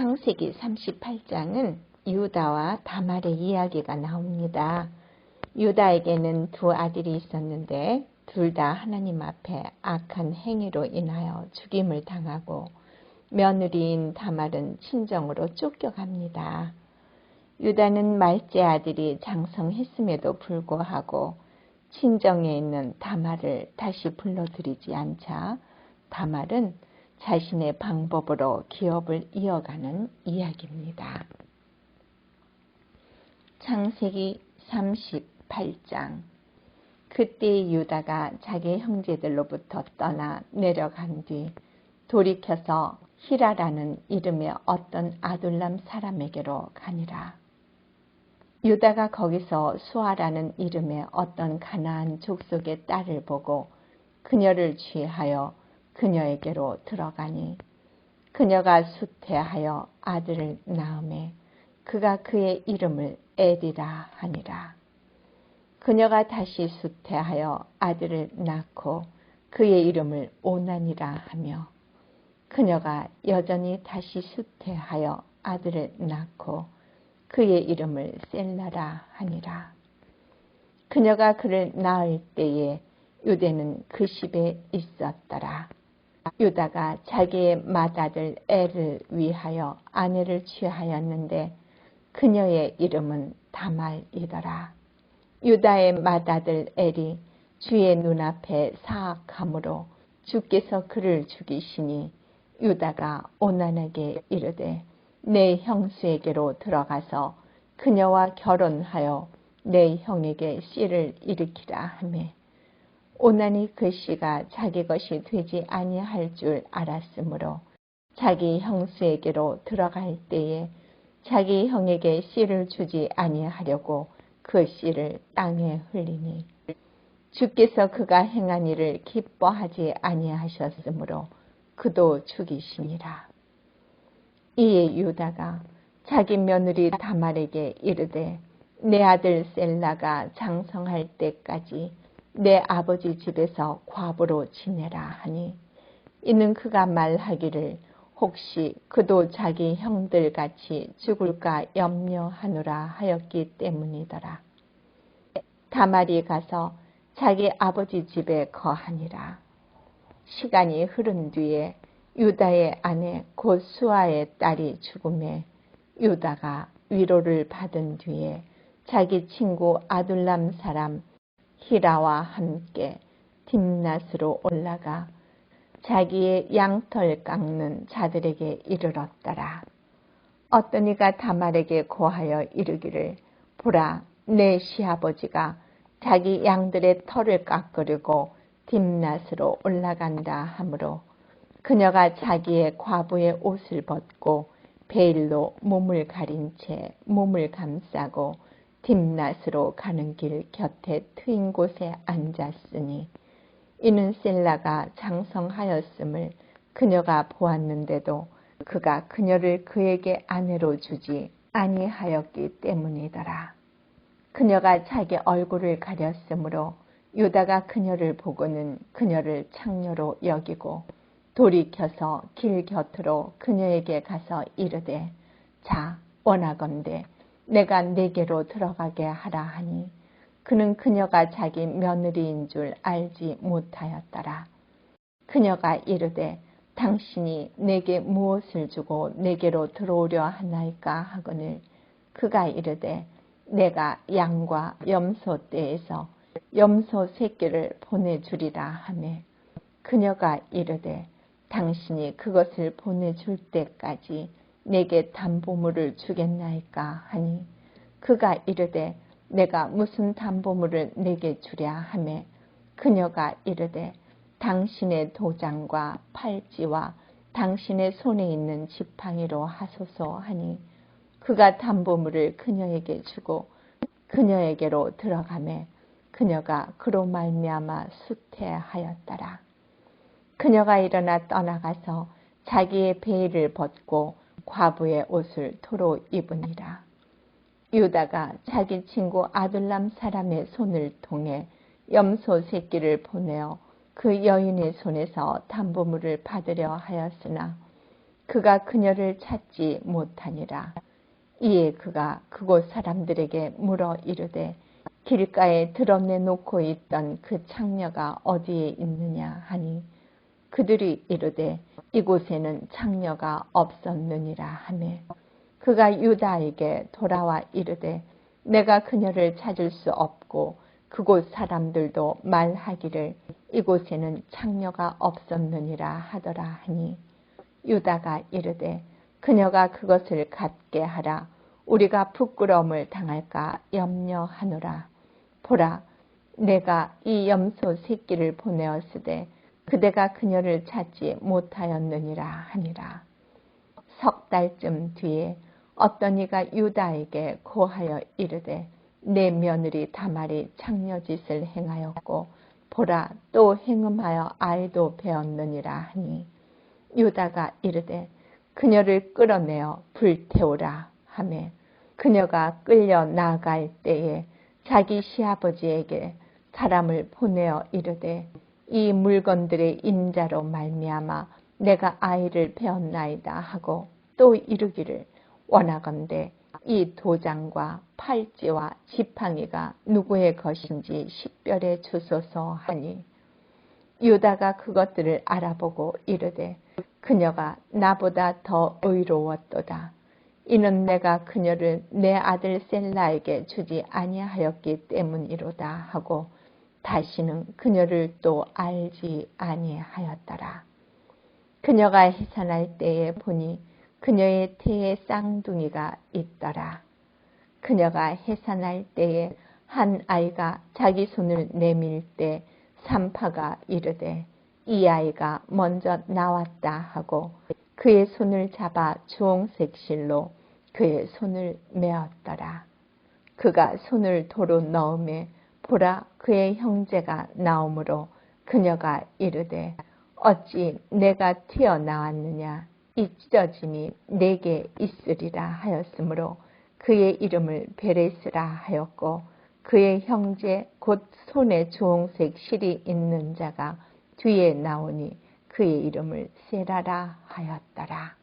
창세기 38장은 유다와 다말의 이야기가 나옵니다. 유다에게는 두 아들이 있었는데 둘 다 하나님 앞에 악한 행위로 인하여 죽임을 당하고 며느리인 다말은 친정으로 쫓겨갑니다. 유다는 말째 아들이 장성했음에도 불구하고 친정에 있는 다말을 다시 불러들이지 않자 다말은 자신의 방법으로 기업을 이어가는 이야기입니다. 창세기 38장 그때 유다가 자기 형제들로부터 떠나 내려간 뒤 돌이켜서 히라라는 이름의 어떤 아둘람 사람에게로 가니라. 유다가 거기서 수아라는 이름의 어떤 가나안 족속의 딸을 보고 그녀를 취하여 그녀에게로 들어가니 그녀가 수태하여 아들을 낳음에 그가 그의 이름을 에디라 하니라. 그녀가 다시 수태하여 아들을 낳고 그의 이름을 오난이라 하며 그녀가 여전히 다시 수태하여 아들을 낳고 그의 이름을 셀라라 하니라. 그녀가 그를 낳을 때에 유대는 그 집에 있었더라. 유다가 자기의 맏아들 애를 위하여 아내를 취하였는데 그녀의 이름은 다말이더라. 유다의 맏아들 엘이 주의 눈앞에 사악함으로 주께서 그를 죽이시니 유다가 오난에게 이르되 내 형수에게로 들어가서 그녀와 결혼하여 내 형에게 씨를 일으키라 하매 오난이 그 씨가 자기 것이 되지 아니할 줄 알았으므로 자기 형수에게로 들어갈 때에 자기 형에게 씨를 주지 아니하려고 그 씨를 땅에 흘리니 주께서 그가 행한 일을 기뻐하지 아니하셨으므로 그도 죽이시니라. 이에 유다가 자기 며느리 다말에게 이르되 내 아들 셀라가 장성할 때까지 내 아버지 집에서 과부로 지내라 하니 이는 그가 말하기를 혹시 그도 자기 형들 같이 죽을까 염려하노라 하였기 때문이더라. 다말이 가서 자기 아버지 집에 거하니라. 시간이 흐른 뒤에 유다의 아내 곧 수아의 딸이 죽음에 유다가 위로를 받은 뒤에 자기 친구 아둘람 사람 히라와 함께 딥낫으로 올라가 자기의 양털 깎는 자들에게 이르렀더라. 어떤 이가 다말에게 고하여 이르기를 보라 내 시아버지가 자기 양들의 털을 깎으려고 딥낫으로 올라간다 하므로 그녀가 자기의 과부의 옷을 벗고 베일로 몸을 가린 채 몸을 감싸고 딥낫으로 가는 길 곁에 트인 곳에 앉았으니 이는 셀라가 장성하였음을 그녀가 보았는데도 그가 그녀를 그에게 아내로 주지 아니하였기 때문이더라. 그녀가 자기 얼굴을 가렸으므로 유다가 그녀를 보고는 그녀를 창녀로 여기고 돌이켜서 길 곁으로 그녀에게 가서 이르되 자 원하건대 내가 내게로 들어가게 하라 하니 그는 그녀가 자기 며느리인 줄 알지 못하였더라. 그녀가 이르되 당신이 내게 무엇을 주고 내게로 들어오려 하나이까 하거늘 그가 이르되 내가 양과 염소 떼에서 염소 새끼를 보내주리라 하매 그녀가 이르되 당신이 그것을 보내줄 때까지 내게 담보물을 주겠나이까 하니 그가 이르되 내가 무슨 담보물을 내게 주랴 하매 그녀가 이르되 당신의 도장과 팔찌와 당신의 손에 있는 지팡이로 하소서 하니 그가 담보물을 그녀에게 주고 그녀에게로 들어가매 그녀가 그로 말미암아 수태하였더라. 그녀가 일어나 떠나가서 자기의 베일을 벗고 과부의 옷을 토로 입으니라. 유다가 자기 친구 아둘람 사람의 손을 통해 염소 새끼를 보내어 그 여인의 손에서 담보물을 받으려 하였으나 그가 그녀를 찾지 못하니라. 이에 그가 그곳 사람들에게 물어 이르되 길가에 드러내 놓고 있던 그 창녀가 어디에 있느냐 하니 그들이 이르되 이곳에는 창녀가 없었느니라 하매 그가 유다에게 돌아와 이르되 내가 그녀를 찾을 수 없고 그곳 사람들도 말하기를 이곳에는 창녀가 없었느니라 하더라 하니 유다가 이르되 그녀가 그것을 갖게 하라. 우리가 부끄러움을 당할까 염려하노라. 보라 내가 이 염소 새끼를 보내었으되 그대가 그녀를 찾지 못하였느니라 하니라. 석 달쯤 뒤에 어떤 이가 유다에게 고하여 이르되 내 며느리 다말이 창녀짓을 행하였고 보라 또 행음하여 아이도 배었느니라 하니. 유다가 이르되 그녀를 끌어내어 불태우라 하매. 그녀가 끌려 나갈 때에 자기 시아버지에게 사람을 보내어 이르되 이 물건들의 임자로 말미암아 내가 아이를 배었나이다 하고 또 이르기를 원하건대 이 도장과 팔찌와 지팡이가 누구의 것인지 식별해 주소서 하니 유다가 그것들을 알아보고 이르되 그녀가 나보다 더 의로웠도다. 이는 내가 그녀를 내 아들 셀라에게 주지 아니하였기 때문이로다 하고 다시는 그녀를 또 알지 아니하였더라. 그녀가 해산할 때에 보니 그녀의 태에 쌍둥이가 있더라. 그녀가 해산할 때에 한 아이가 자기 손을 내밀 때 산파가 이르되 이 아이가 먼저 나왔다 하고 그의 손을 잡아 주홍색 실로 그의 손을 메었더라. 그가 손을 도로 넣음에 보라 그의 형제가 나오므로 그녀가 이르되 어찌 내가 튀어나왔느냐 이 찢어짐이 내게 있으리라 하였으므로 그의 이름을 베레스라 하였고 그의 형제 곧 손에 주홍색 실이 있는 자가 뒤에 나오니 그의 이름을 세라라 하였더라.